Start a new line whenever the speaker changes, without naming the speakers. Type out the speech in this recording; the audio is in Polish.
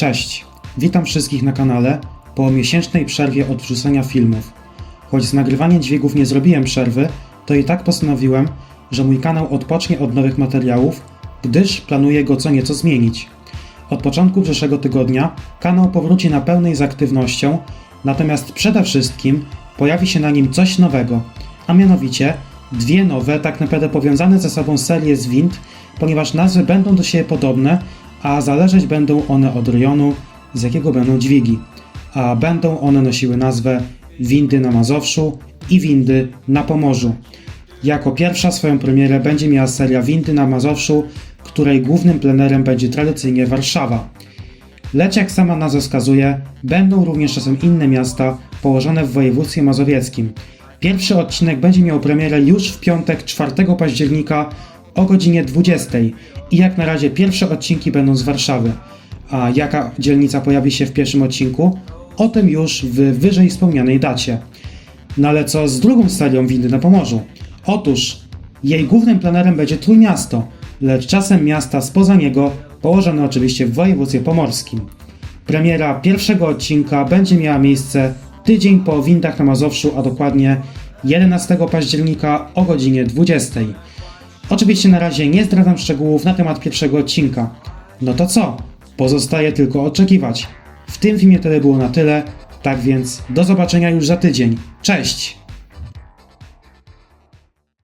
Cześć, witam wszystkich na kanale po miesięcznej przerwie od wrzucenia filmów. Choć z nagrywaniem dźwigów nie zrobiłem przerwy, to i tak postanowiłem, że mój kanał odpocznie od nowych materiałów, gdyż planuję go co nieco zmienić. Od początku przyszłego tygodnia kanał powróci na pełnej z aktywnością, natomiast przede wszystkim pojawi się na nim coś nowego, a mianowicie dwie nowe, tak naprawdę powiązane ze sobą serie z wind, ponieważ nazwy będą do siebie podobne, a zależeć będą one od rejonu, z jakiego będą dźwigi. A będą one nosiły nazwę Windy na Mazowszu i Windy na Pomorzu. Jako pierwsza swoją premierę będzie miała seria Windy na Mazowszu, której głównym plenerem będzie tradycyjnie Warszawa. Lecz jak sama nazwa wskazuje, będą również czasem inne miasta położone w województwie mazowieckim. Pierwszy odcinek będzie miał premierę już w piątek 4 października o godzinie 20 i jak na razie pierwsze odcinki będą z Warszawy. A jaka dzielnica pojawi się w pierwszym odcinku? O tym już w wyżej wspomnianej dacie. No ale co z drugą serią Windy na Pomorzu? Otóż jej głównym planerem będzie Trójmiasto, lecz czasem miasta spoza niego, położone oczywiście w województwie pomorskim. Premiera pierwszego odcinka będzie miała miejsce tydzień po Windach na Mazowszu, a dokładnie 11 października o godzinie 20. Oczywiście na razie nie zdradzam szczegółów na temat pierwszego odcinka. No to co? Pozostaje tylko oczekiwać. W tym filmie tyle było na tyle, tak więc do zobaczenia już za tydzień. Cześć!